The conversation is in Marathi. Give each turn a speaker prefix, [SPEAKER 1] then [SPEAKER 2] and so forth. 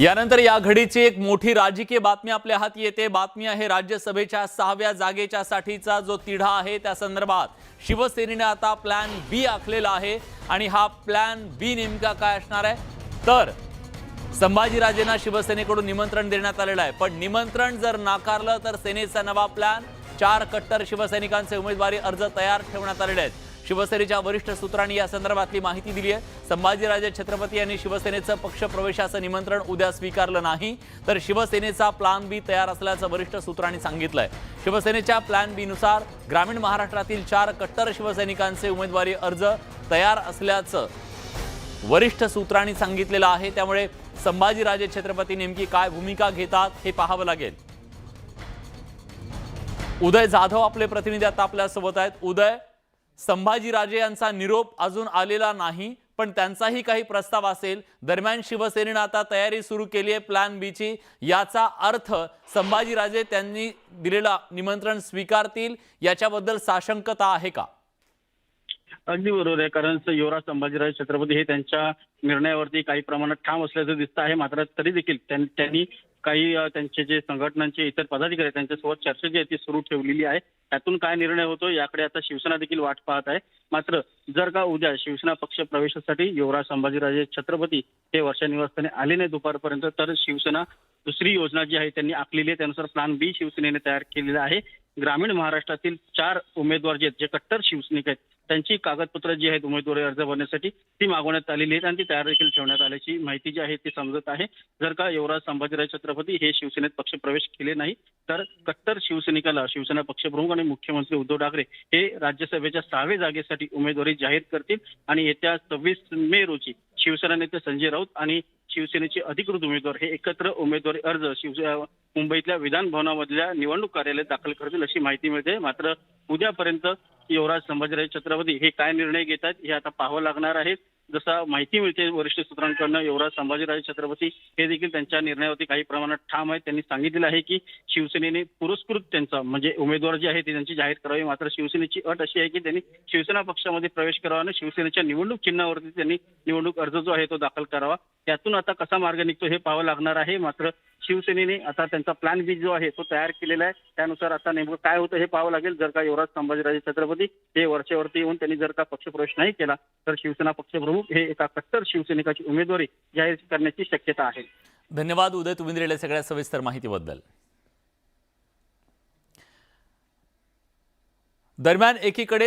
[SPEAKER 1] यानंतर या घडीची एक मोठी राजकीय बातमी आपल्या हात येते. बातमी आहे राज्यसभेच्या सहाव्या जागेच्या साठीचा जो तिढा आहे त्या संदर्भात शिवसेनेने आता प्लॅन बी आखलेला आहे. आणि हा प्लॅन बी नेमका काय असणार आहे? तर संभाजीराजेंना शिवसेनेकडून निमंत्रण देण्यात आलेलं आहे. पण निमंत्रण जर नाकारलं तर सेनेचा नवा प्लॅन चार कट्टर शिवसैनिकांचे उमेदवारी अर्ज तयार ठेवण्यात आलेले आहेत. शिवसेनेच्या वरिष्ठ सूत्रांनी या संदर्भातली माहिती दिली आहे. संभाजीराजे छत्रपती यांनी शिवसेनेचं पक्ष प्रवेशाचं निमंत्रण उद्या स्वीकारलं नाही तर शिवसेनेचा प्लॅन बी तयार असल्याचं वरिष्ठ सूत्रांनी सांगितलंय. शिवसेनेच्या प्लॅन बी नुसार ग्रामीण महाराष्ट्रातील चार कट्टर शिवसैनिकांचे उमेदवारी अर्ज तयार असल्याचं वरिष्ठ सूत्रांनी सांगितलेलं आहे. त्यामुळे संभाजीराजे छत्रपती नेमकी काय भूमिका घेतात हे पाहावं लागेल. उदय जाधव आपले प्रतिनिधी आता आपल्यासोबत आहेत. उदय संभाजीराजे यांचा निरोप अजून आलेला नाही पण त्यांचाही काही प्रस्ताव असेल. दरम्यान शिवसेनेनं आता तयारी सुरू केली आहे प्लॅन बीची याचा अर्थ संभाजीराजे त्यांनी दिलेला निमंत्रण स्वीकारतील याच्याबद्दल साशंकता आहे का?
[SPEAKER 2] अगदी बरोबर आहे. कारण युवराज संभाजीराजे छत्रपती हे त्यांच्या निर्णयावरती काही प्रमाणात ठाम असल्याचं दिसतं आहे. मात्र तरी देखील त्यांनी काही त्यांचे जे संघटनांचे इतर पदाधिकारी आहेत त्यांच्यासोबत चर्चा जी आहे ती सुरू ठेवलेली आहे. त्यातून काय निर्णय होतो याकडे आता शिवसेना देखील वाट पाहत आहे. मात्र जर का उद्या शिवसेना पक्ष प्रवेशासाठी युवराज संभाजीराजे छत्रपती हे वर्षा निवासस्थानी आले नाही दुपारपर्यंत तर शिवसेना दुसरी योजना जी आहे त्यांनी आखलेली आहे. त्यानुसार प्लॅन बी शिवसेनेने तयार केलेला आहे. ग्रामीण महाराष्ट्रातील चार उमेदवार जे आहेत जे कट्टर शिवसैनिक आहेत त्यांची कागदपत्र जी आहेत उमेदवारी अर्ज भरण्यासाठी ती मागवण्यात आलेली आहेत आणि ती तयार देखील ठेवण्यात आल्याची माहिती जी आहे ती समजत आहे. जर का युवराज संभाजीराव छत्रपती हे शिवसेनेत पक्ष प्रवेश केले नाही तर कट्टर शिवसैनिकाला शिवसेना पक्षप्रमुख आणि मुख्यमंत्री उद्धव ठाकरे हे राज्यसभेच्या सहाव्या जागेसाठी उमेदवारी जाहीर करतील आणि येत्या सव्वीस मे रोजी शिवसेना नेते संजय राऊत आणि शिवसेनेचे अधिकृत उमेदवार हे एकत्र उमेदवारी अर्ज शिवसे मुंबईतल्या विधान भवनामधल्या निवडणूक कार्यालयात दाखल करतील अशी माहिती मिळते. मात्र उद्यापर्यंत युवराज संभाजीराजे छत्रपती हे काय निर्णय घेतात हे आता पाहावं लागणार आहे. जसा माहिती मिळते वरिष्ठ सूत्रांकडनं युवराज संभाजीराजे छत्रपती हे देखील त्यांच्या निर्णयावरती काही प्रमाणात ठाम आहेत. त्यांनी सांगितलेलं आहे की शिवसेनेने पुरस्कृत त्यांचा म्हणजे उमेदवार जे आहे ते त्यांची जाहीर करावी. मात्र शिवसेनेची अट अशी आहे की त्यांनी शिवसेना पक्षामध्ये प्रवेश करावा आणि शिवसेनेच्या निवडणूक चिन्हावरती त्यांनी निवडणूक अर्ज जो आहे तो दाखल करावा. त्यातून आता कसा मार्ग निघतो हे पाहावं लागणार आहे. मात्र शिवसेनेने आता त्यांचा प्लॅन बी जो आहे तो तयार केलेला आहे. त्यानुसार आता नेमकं काय होतं हे पाहावं लागेल. जर का युवराज संभाजीराजे छत्रपती हे वरचेवरती येऊन त्यांनी जर का पक्षप्रवेश नाही केला तर शिवसेना पक्षप्रमुख हे एका कट्टर शिवसैनिकाची उमेदवारी जाहीर करण्याची शक्यता आहे.
[SPEAKER 1] धन्यवाद उदय. तुम्ही दिलेल्या सगळ्या सविस्तर माहितीबद्दल. दरम्यान एकीकडे